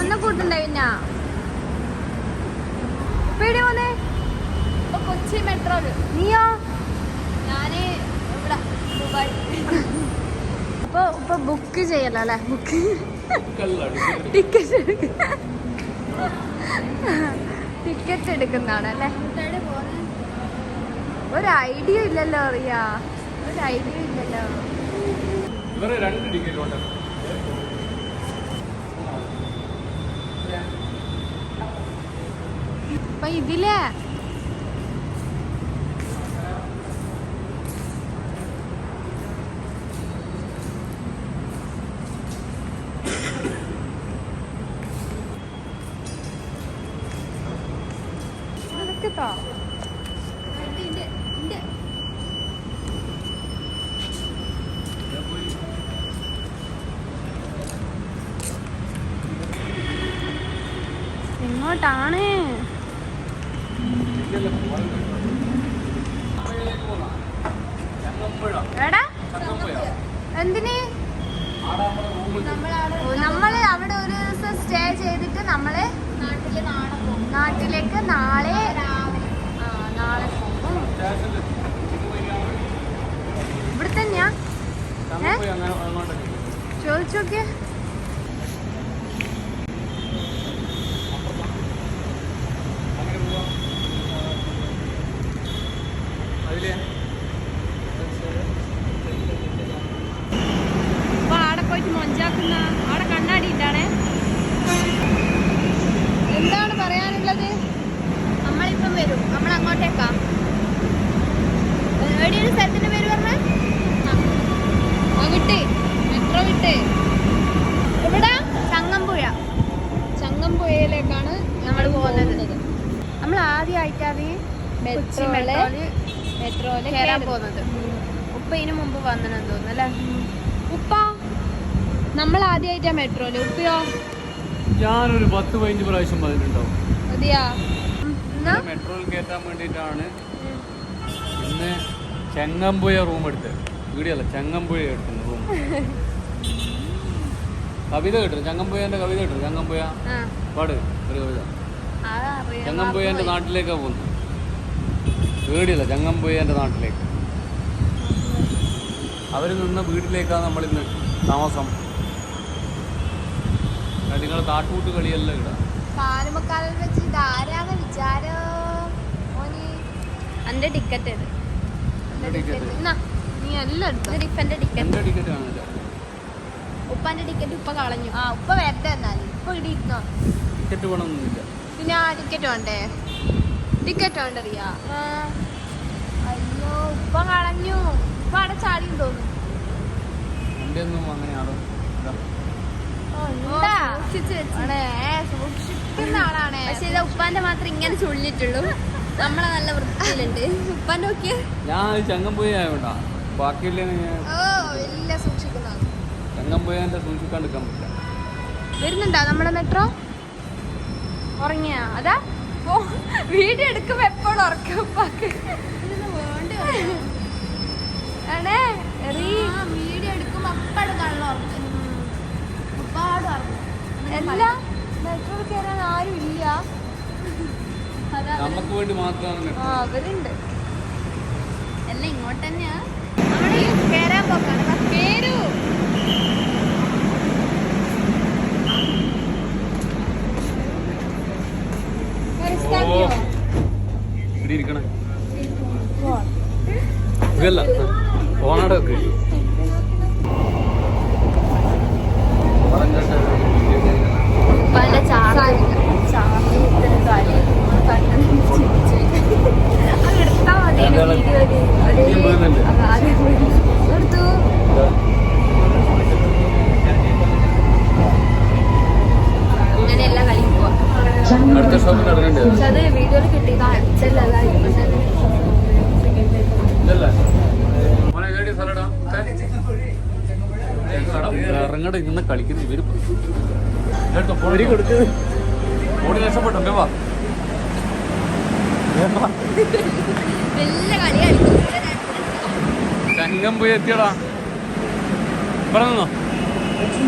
അന്ന കൂട്ടുണ്ടായി പിന്നെ? ഇപ്പൊ എവിടെയാ പോന്നേ? കൊച്ചി മെട്രോ നീയോ? ഞാൻ ഇവിടെ ഇപ്പൊ ഇപ്പൊ ബുക്ക് ചെയ്യല്ലോ അല്ലെ? ബുക്ക് ടിക്കറ്റ് ടിക്കറ്റ് ടിക്കറ്റ് എടുക്കുന്നതാണ് അല്ലെ? ഒരു ഐഡിയ ഇല്ലല്ലോ അറിയാ ഒരു ഐഡിയ ഇല്ലല്ലോ. ഇവരെ രണ്ട് ഉണ്ട്. അപ്പൊ ഇതിലേ at ഇന്റെ ഇന്റെ എങ്ങോട്ടാണ് എടാ എന്തിന്? നമ്മൾ അവിടെ ഒരു ദിവസം സ്റ്റേ ചെയ്തിട്ട് നമ്മൾ നാട്ടിലേക്ക് നാളെ നാളെ ഇവിടെ തന്നെയാ ചോദിച്ചു നോക്കിയേ അതിലേ അപ്പൊ ആടെ പോയിട്ട് മൊഞ്ചാക്കുന്ന ആടെ കണ്ണാടി ഇട്ടാണേ എന്താണ് പറയാനുള്ളത് നമ്മളിപ്പം വരും നമ്മൾ അങ്ങോട്ടേക്കാ എവിടെയാണ് സ്ഥലത്തിന്റെ പേര് പറഞ്ഞേ ആ വിട്ട് മെട്രോ വിട്ട് എവിടാ ചങ്ങമ്പുഴ ചങ്ങമ്പുഴയിലേക്കാണ് നമ്മൾ പോകുന്നത് നമ്മൾ ആദ്യമായിട്ടാണ് കൊച്ചി മെട്രോയിൽ മെട്രോയിൽ കേറുന്നത്. പോകുന്നത്. ഉപ്പ ഇതിനു മുമ്പ് വന്നെന്ന് തോന്നുന്നു അല്ലേ? ഉപ്പ നമ്മൾ ആദ്യമായിട്ടാ മെട്രോയിൽ. ഉപ്പയോ? ഞാനൊരു പത്ത് പതിനഞ്ച് പ്രാവശ്യം വന്നിട്ടുണ്ടാവും. അതെയാ മെട്രോയിൽ കയറ്റാൻ വേണ്ടിയിട്ടാണ് ഇന്ന് ചെങ്ങമ്പുഴ റൂം എടുത്തത്. വീടിയല്ല ചെങ്ങമ്പുഴ എടുക്കുന്നത് റൂം. കവിത കിട്ടും ചെങ്ങമ്പുഴന്റെ കവിത കിട്ടും ചെങ്ങമ്പുഴ. ആ. പാട് ഒരു കവിത. അതറിയാം നാട്ടിലേക്കാ നാട്ടിലേക്കാണ് പോകുന്നത് ചങ്ങമ്പുഴ എന്റെ നാട്ടിലേക്ക്. അവർ നിന്ന വീട്ടിലേക്കാണ് നമ്മളിന്ന് താമസം. നിങ്ങൾ കാട്ടുകൂട്ട് കളിയല്ല ഇവിടെ? എന്റെ ടിക്കറ്റ് ഉപ്പാന്റെ ടിക്കറ്റ്? ഉപ്പ കളഞ്ഞു. ആ ഉപ്പ വരട്ടെ എന്നാലും. ഇപ്പൊ ഇടിയിരുന്നോ ടിക്കറ്റ് വേണമെന്നില്ല. പിന്നെ ആ ടിക്കറ്റ് വേണ്ടേ? ടിക്കറ്റ് വേണ്ടറിയാ അയ്യോ ഉപ്പ കളഞ്ഞു. ഉപ്പ അവിടെ ചാടി തോന്നുന്നു സൂക്ഷിക്കുന്ന ആളാണേ. പക്ഷെ ഇത് ഉപ്പാന്റെ മാത്രം ഇങ്ങനെ ചുള്ളിട്ടുള്ളൂ നമ്മളെ നല്ല വൃത്തിയിലുണ്ട്. ഉപ്പാന്റെ നോക്കിയ. ഞാൻ ചങ്ങമ്പുഴ ആയോണ്ടാ. ബാക്കിയുള്ള ഓ സൂക്ഷിക്കുന്ന സൂക്ഷിക്കാണ്ടിരിക്കാൻ പറ്റില്ല. വരുന്നുണ്ടോ നമ്മുടെ മെട്രോ? ഉറങ്ങിയാ? അതാ? ഓ വീഡിയോ എടുക്കുമ്പോ എപ്പോഴും ഉറക്കം ആണേ വീഡിയോ എടുക്കുമ്പോ അപ്പടെ കണ്ണു ഉറക്കും. ഒരുപാട് ഉറക്കും. എല്ലാ മെട്രോയിൽ കയറാൻ ആരും ഇല്ല. നമുക്ക് വേണ്ടി മാത്രമാണ് ആ അവരുണ്ട്. എല്ലാം ഇങ്ങോട്ട് തന്നെയാ. കേറാൻ പോക്കാണ്. പേരു ഓ ഇവിടെ ഇരിക്കണേ? ഇതല്ല ഓണാടെ വെക്ക് ഉപ്പാന്റെ ചാർജ് എടുത്താ മതി എന്താണ്? ഇനിയും പോകുന്നുണ്ട്. എടുത്തു അങ്ങനെയല്ല കളിക്കുക അടുത്ത ഷോപ്പിൽ ഇറങ്ങണ്ടേ പക്ഷെ അത് വീഡിയോയിൽ കിട്ടി കാണിച്ചല്ല ഇതല്ലേ മോനെ കേടി സ്ഥലടാ ഇറങ്ങട ഇന്ന് കളിക്കുന്ന ഇവർ ഓടി രക്ഷപ്പെട്ടോ വാ. വലിയ കളി കളിക്കും ചങ്ങം പോയി എത്തിയടാ. പറഞ്ഞോ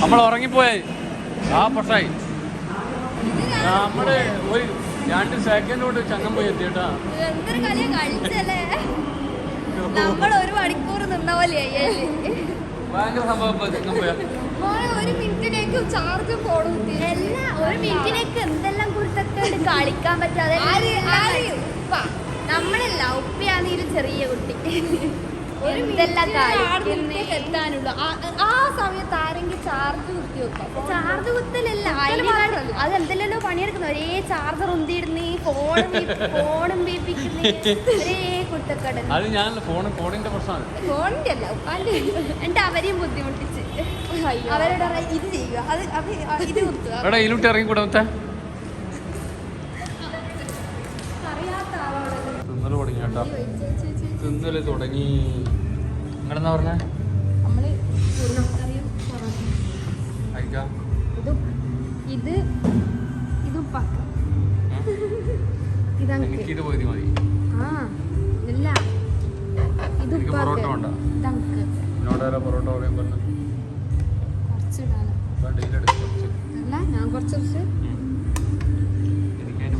നമ്മൾ ഉറങ്ങിപ്പോയി. ആ പൊട്ടായി. നമ്മൾ ഒരു രണ്ട് സെക്കൻഡ് കൊണ്ട് ചങ്ങം പോയി എത്തിയിട്ടാ. നമ്മൾ ഒരു മണിക്കൂർ നിന്ന പോലെയായി. ഭയങ്കര സംഭവം ഒരു മിനിറ്റിലേക്ക് ചാർജ് ഒരു മിനിറ്റിലേക്ക് എന്തെല്ലാം കുറിച്ചൊക്കെ കളിക്കാൻ പറ്റാതെ? നമ്മളല്ല ഉപ്പയാണ് ഒരു ചെറിയ കുട്ടി. എന്തെല്ലാം എത്താനുള്ളൂ ആ- സമയത്ത് ആരെങ്കിലും ചാർജ് കുത്തി വെക്കും? ചാർജ് കുത്തലല്ല. അത് എന്തെല്ലോ പണിയെടുക്കുന്നു. ഒരേ ചാർജർ ഉന്തിയിടുന്നു ഫോണും ഫോണും ഒരേ അത് ഞാൻ ഫോൺ ഫോണിന്റെ പ്രശ്നമാണ്. ഫോണിന്റെ അല്ല എന്നിട്ട് അവരെയും ബുദ്ധിമുട്ടിച്ച്. അവരോട് ഇത് ചെയ്യുക അത് അത് ഇത് കുത്തുക. ഇതിലോട്ട് ഇറങ്ങി കൂടെ അറിയാത്ത ആളോട് തിന്നൽ തുടങ്ങി കേട്ടോ. തിന്നൽ തുടങ്ങി. നിങ്ങളെന്നാ പറഞ്ഞേ? ഇതും എനിക്കിത് പോയി മതി. പൊറോട്ട വേണ്ട. പൊറോട്ട പറയാൻ പറഞ്ഞു? കുറച്ച്.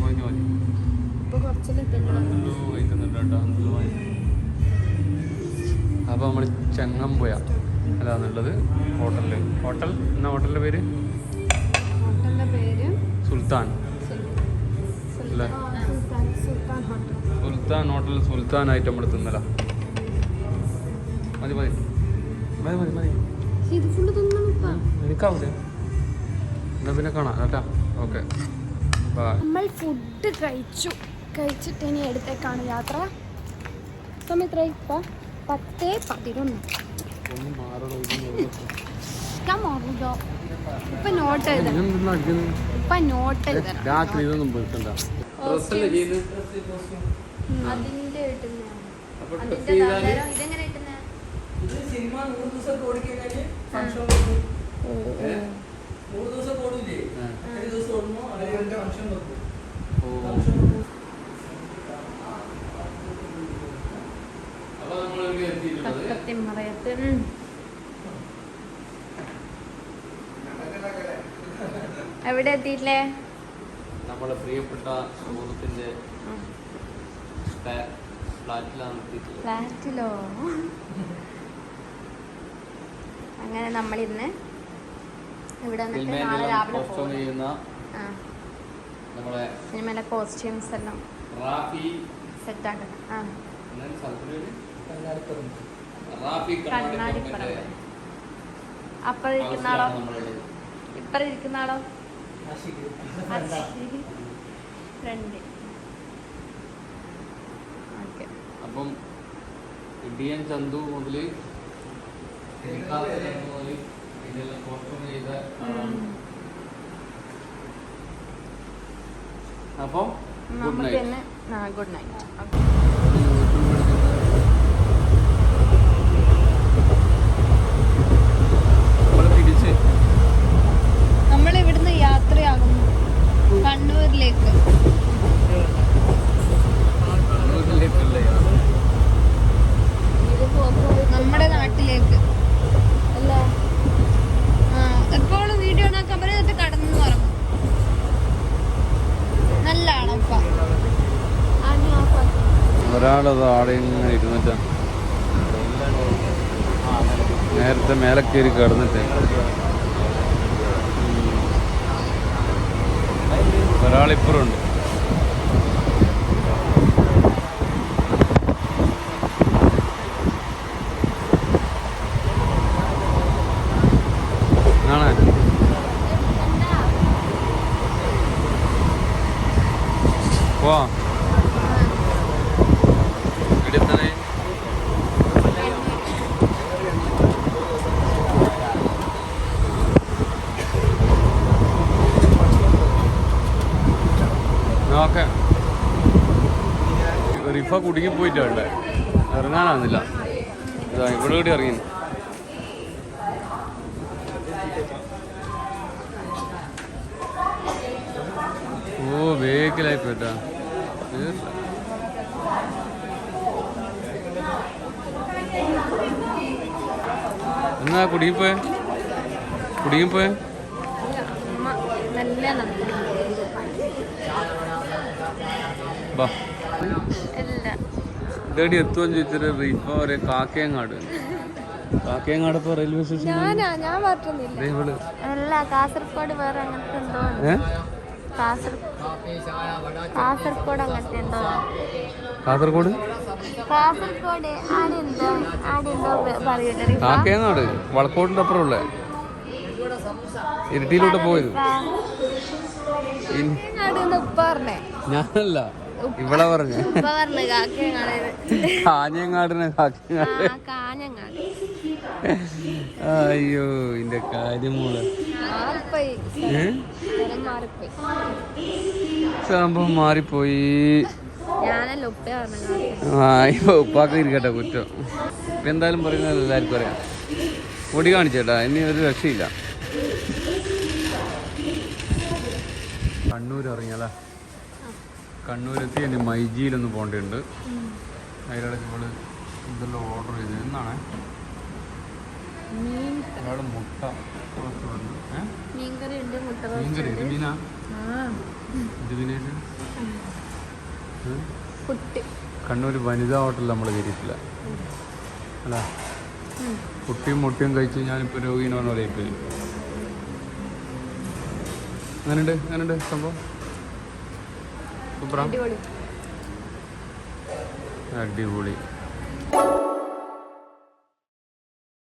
പോയി മതി. അപ്പോൾ നമ്മൾ ചെങ്ങമ്പുയ അതാണുള്ളത് ഹോട്ടലിൽ ഹോട്ടൽ? എന്നാ ഹോട്ടലിന്റെ പേര്? ഹോട്ടലിന്റെ പേര്? സുൽത്താൻ. അല്ലേ? സുൽത്താൻ ഹോട്ടൽ. സുൽത്താൻ ആയിട്ട് നമ്മൾ തിന്നല. മതി മതി. മതി മതി മതി. എനിക്കാവൂലേ എന്നാ പിന്നെ കാണാം കേട്ടാ. ഓക്കെ. നമ്മൾ ഫുഡ് കഴിച്ചു. കഴിച്ചിട്ട് ഇനി എടുത്തേക്കാണ് യാത്ര. സമയം എത്ര ഇപ്പൊ പത്ത് പതിനൊന്ന്. ഞാൻ ഇപ്പൊ നോട്ട് എഴുതണം. ഇപ്പൊ നോട്ട് എഴുതണം. അതിന്റെ ഇതെങ്ങനെ കിട്ടുന്ന ഇത് സിനിമ നൂറ് ദിവസം ഓടിക്കഴിഞ്ഞാൽ ഫംഗ്ഷൻ വെക്കും നൂറ് ദിവസം ഓടില്ലേ ആ. ഒരു ദിവസം ഓടുമ്പോ അതിന്റെ ഫംഗ്ഷൻ വെക്കും ഓ ഫംഗ്ഷൻ വെക്കും അപ്പൊ നമ്മൾ പക്കത്തിൻ മറയത്ത് എവിടെ എത്തിയില്ലേ നമ്മളെ പ്രിയപ്പെട്ട സുഹൃത്തിന്റെ ഫ്ലാറ്റിലോ? അങ്ങനെ ഇവിടെ നാളെ രാവിലെ ചെയ്യുന്ന ആ. സിനിമയിലെ കോസ്റ്റ്യൂംസ് എല്ലാം റാഫി സെറ്റ് ആക്കണം. ആ? കണ്ണാടിപ്പറമ്പ്. ആളോ ആളോ ഫ്രണ്ട് ഓക്കെ. അപ്പം ഇടിയൻ ചന്തു മുതൽ ഇതെല്ലാം കോസ്റ്റ്യൂം ചെയ്ത ഗുഡ് നമുക്ക് നൈറ്റ് ഗുഡ് നൈറ്റ് നമ്മൾ തിരിച്ച് നമ്മൾ ഇവിടുന്ന് യാത്രയാകുന്നു കണ്ണൂരിലേക്ക് കണ്ണൂരിലേക്കുള്ള യാത്ര. നമ്മുടെ നാട്ടിലേക്ക് അല്ലേ ആ എപ്പോഴും വീഡിയോ നോക്കാൻ പറയുന്നത് കടന്നു ഉറങ്ങും നല്ല ആണപ്പ ഒരാളത് ആടെ ഇങ്ങനെ ഇരുന്നിട്ട് നേരത്തെ മേലെ കയറി കിടന്നിട്ട്. ഒരാളിപ്പുറമുണ്ട് ആണ് പോവാ ഇവിടെ എത്തണേ റിഫ കുടുങ്ങി പോയിട്ടുണ്ട് ഇറങ്ങാനാവുന്നില്ല. ഇതാ ഇവിടെ കൂടി ഇറങ്ങി ഓ വേഗത്തിലായി പോയിട്ടാ എന്നാ കുടുങ്ങിപ്പോയെ? കുടുങ്ങിപ്പോയ? അമ്മ നല്ല ബാ ഇതേടി എത്തുമെന്ന് ചോദിച്ചിട്ട് ഇപ്പൊ ഒരു കാക്കയങ്ങാട് കാക്കയങ്ങാട് ഇപ്പൊ റെയിൽവേ സ്റ്റേഷൻ അല്ല കാസർഗോഡ് വേറെ അങ്ങനത്തെ എന്തോ കാസർഗോഡ് അങ്ങനത്തെ എന്തോ കാസർഗോഡ് കാസർഗോഡ് ആടെന്തോ ആടെന്തോ പറയൂട്ടെ റിഫ. കാക്കയങ്ങാട് വളക്കോട്ടിന്റെ അപ്പുറം ഉള്ളേ ഇരിട്ടിയിലൂടെ പോയത് ഞാനല്ല. ഇവിടെ പറഞ്ഞേ. കാഞ്ഞങ്ങാടിന് കാഞ്ഞങ്ങാട്. അയ്യോ ഇന്റെ കാര്യമോൾ സംഭവം മാറിപ്പോയി. ഇപ്പൊ ആ ഉപ്പാക്ക് ഇരിക്കട്ടെ കുറ്റം. ഇപ്പൊ എന്തായാലും പറയുന്നത് എല്ലാവർക്കും അറിയാം. പൊടി കാണിച്ചേട്ടാ ഇനി ഒരു രക്ഷയില്ല. കണ്ണൂർ ഇറങ്ങിയല്ലേ കണ്ണൂരെത്തി എന്റെ മൈജിയിലൊന്ന് പോകേണ്ടതുണ്ട്. അതിലിടയ്ക്ക് നമ്മൾ ഇതെല്ലാം ഓർഡർ ചെയ്ത് എന്നാണ്? ഒരാൾ മുട്ട മീൻകറി ഉണ്ട് മുട്ട മീൻകറി ഇത് മീനാ? ആ. ഇത് മീനായിട്ട് ഏ? കണ്ണൂർ വനിതാ ഹോട്ടലിൽ നമ്മൾ കയറിയിട്ടില്ല. അല്ല. കുട്ടിയും മുട്ടിയും കഴിച്ച് ഞാനിപ്പോൾ രോഗീനോ പറയിപ്പോയി അങ്ങനെയുണ്ട് അങ്ങനെയുണ്ട് സംഭവം? സൂപ്പറാ. അടിപൊളി. അടിപൊളി.